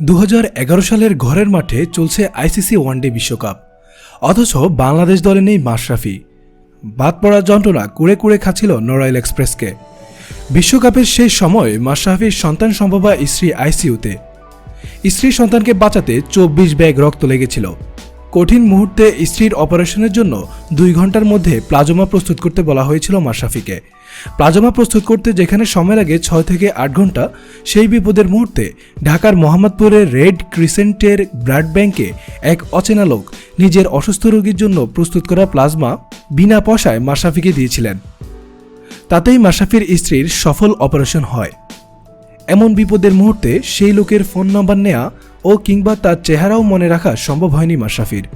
দু হাজার এগারো সালের ঘরের মাঠে চলছে আইসিসি ওয়ানডে বিশ্বকাপ। অথচ বাংলাদেশ দলে নেই মাশরাফি। বাদ পড়ার যন্ত্রণা কুড়ে কুড়ে খাচ্ছিল নড়াইল এক্সপ্রেসকে। বিশ্বকাপের শেষ সময় মাশরাফির সন্তান সম্ভবা স্ত্রী আইসিইউতে। স্ত্রী সন্তানকে বাঁচাতে চব্বিশ ব্যাগ রক্ত লেগেছিল। কঠিন মুহূর্তে স্ত্রীর অপারেশনের জন্য দুই ঘণ্টার মধ্যে প্লাজমা প্রস্তুত করতে বলা হয়েছিল মাশরাফিকে প্লাজমা প্রস্তুত করতে যেখানে সময় লাগে ছয় থেকে আট ঘণ্টা, সেই বিপদের মুহূর্তে ঢাকার মোহাম্মদপুরের রেড ক্রিসেন্টের ব্লাড ব্যাংকে এক অচেনা লোক নিজের অসুস্থ রোগীর জন্য প্রস্তুত করা প্লাজমা বিনা পয়সায় মাশরাফিকে দিয়েছিলেন। তাতেই মাশরাফির স্ত্রীর সফল অপারেশন হয়। এমন বিপদের মুহূর্তে সেই লোকের ফোন নাম্বার নেওয়া ও কিংবা তার চেহারাও মনে রাখা সম্ভব হয়নি মাশরাফির।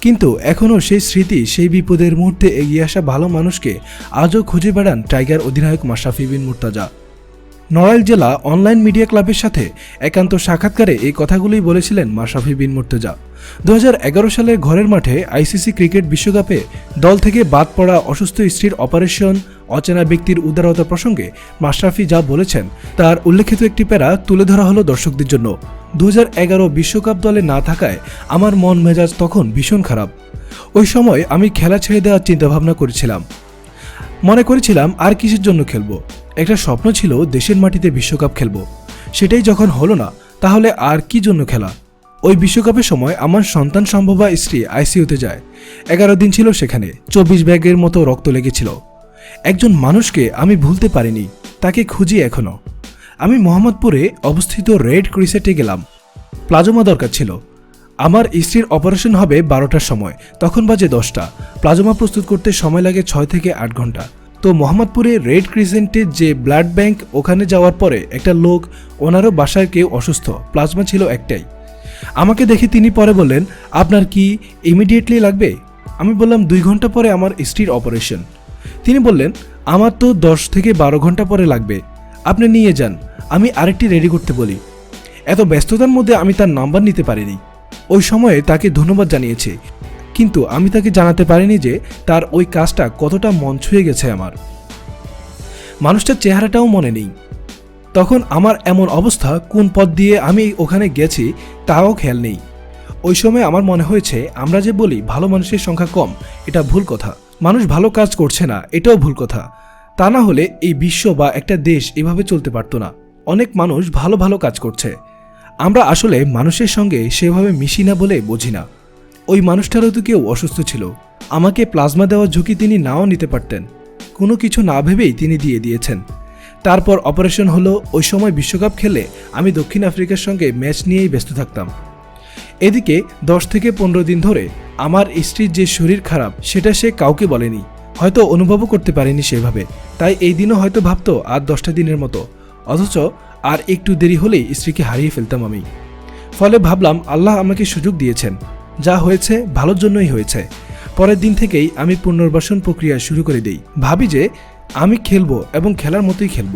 কিন্তু এখনও সেই স্মৃতি, সেই বিপদের মুহূর্তে এগিয়ে আসা ভালো মানুষকে আজও খুঁজে বেড়ান টাইগার অধিনায়ক মাশরাফি বিন মুর্তাজা। নড়াইল জেলা অনলাইন মিডিয়া ক্লাবের সাথে একান্ত সাক্ষাৎকারে এই কথাগুলোই বলেছিলেন মাশরাফি বিন মুর্তজা। দু সালে ঘরের মাঠে আইসিসি ক্রিকেট বিশ্বকাপে দল থেকে বাদ পড়া অসুস্থ স্ত্রীর অপারেশন, অচেনা ব্যক্তির উদারতা প্রসঙ্গে মাশরাফি যা বলেছেন, তার উল্লেখিত একটি প্যারা তুলে ধরা হলো দর্শকদের জন্য। দু বিশ্বকাপ দলে না থাকায় আমার মন মেজাজ তখন ভীষণ খারাপ। ওই সময় আমি খেলা ছেড়ে দেওয়ার চিন্তাভাবনা করেছিলাম। মনে করেছিলাম আর কিসের জন্য খেলব? একটা স্বপ্ন ছিল দেশের মাটিতে বিশ্বকাপ খেলব। সেটাই যখন হলো না, তাহলে আর কি জন্য খেলা? ওই বিশ্বকাপের সময় আমার সন্তান সম্ভবা স্ত্রী আইসিইউতে যায়। এগারো দিন ছিল সেখানে, চব্বিশ ব্যাগের মতো রক্ত লেগেছিল। একজন মানুষকে আমি ভুলতে পারিনি, তাকে খুঁজি এখনও। আমি মোহাম্মদপুরে অবস্থিত রেড ক্রিসেটে গেলাম। প্লাজমা দরকার ছিল। আমার স্ত্রীর অপারেশন হবে বারোটার সময়, তখন বাজে দশটা। প্লাজমা প্রস্তুত করতে সময় লাগে ছয় থেকে আট ঘণ্টা। তো মোহাম্মদপুরে রেড ক্রিসেন্টে যে ব্লাড ব্যাংক ওখানে যাওয়ার পরে একটা লোক, ওনারও বাসায় কেউ অসুস্থ। প্লাজমা ছিল একটাই। আমাকে দেখে তিনি পরে বললেন, আপনার কি ইমিডিয়েটলি লাগবে? আমি বললাম, দুই ঘণ্টা পরে আমার স্ত্রীর অপারেশন। তিনি বললেন, আমার তো দশ থেকে বারো ঘণ্টা পরে লাগবে। আপনি নিয়ে যান, আমি আরেকটি রেডি করতে বলি। এত ব্যস্ততার মধ্যে আমি তার নাম্বার নিতে পারিনি। ওই সময়ে তাকে ধন্যবাদ জানিয়েছি, কিন্তু আমি তাকে জানাতে পারিনি যে তার ওই কাজটা কতটা মন ছুঁয়ে গেছে আমার। মানুষটার চেহারাটাও মনে নেই। তখন আমার এমন অবস্থা কোন পথ দিয়ে আমি ওখানে গেছি তাও খেয়াল নেই। ওই সময় আমার মনে হয়েছে, আমরা যে বলি ভালো মানুষের সংখ্যা কম, এটা ভুল কথা। মানুষ ভালো কাজ করছে না, এটাও ভুল কথা। তা না হলে এই বিশ্ব বা একটা দেশ এভাবে চলতে পারতো না। অনেক মানুষ ভালো ভালো কাজ করছে। আমরা আসলে মানুষের সঙ্গে সেভাবে মিশি না বলে বুঝি না। ওই মানুষটারও তো কেউ অসুস্থ ছিল। আমাকে প্লাজমা দেওয়ার ঝুঁকি তিনি নাও নিতে পারতেন। কোনো কিছু না ভেবেই তিনি দিয়ে দিয়েছেন। তারপর অপারেশন হলো, ওই সময় বিশ্বকাপ খেলে আমি দক্ষিণ আফ্রিকার সঙ্গে ম্যাচ নিয়েই ব্যস্ত থাকতাম। এদিকে দশ থেকে পনেরো দিন ধরে আমার স্ত্রীর যে শরীর খারাপ, সেটা সে কাউকে বলেনি। হয়তো অনুভবও করতে পারেনি সেভাবে তাই এই দিনও হয়তো ভাবতো আর দশটা দিনের মতো। অথচ আর একটু দেরি হলেই স্ত্রীকে হারিয়ে ফেলতাম আমি। ফলে ভাবলাম আল্লাহ আমাকে সুযোগ দিয়েছেন। যা হয়েছে ভালোর জন্যই হয়েছে। পরের দিন থেকেই আমি পুনর্বাসন প্রক্রিয়া শুরু করে দিই। ভাবি যে আমি খেলব এবং খেলার মতোই খেলব।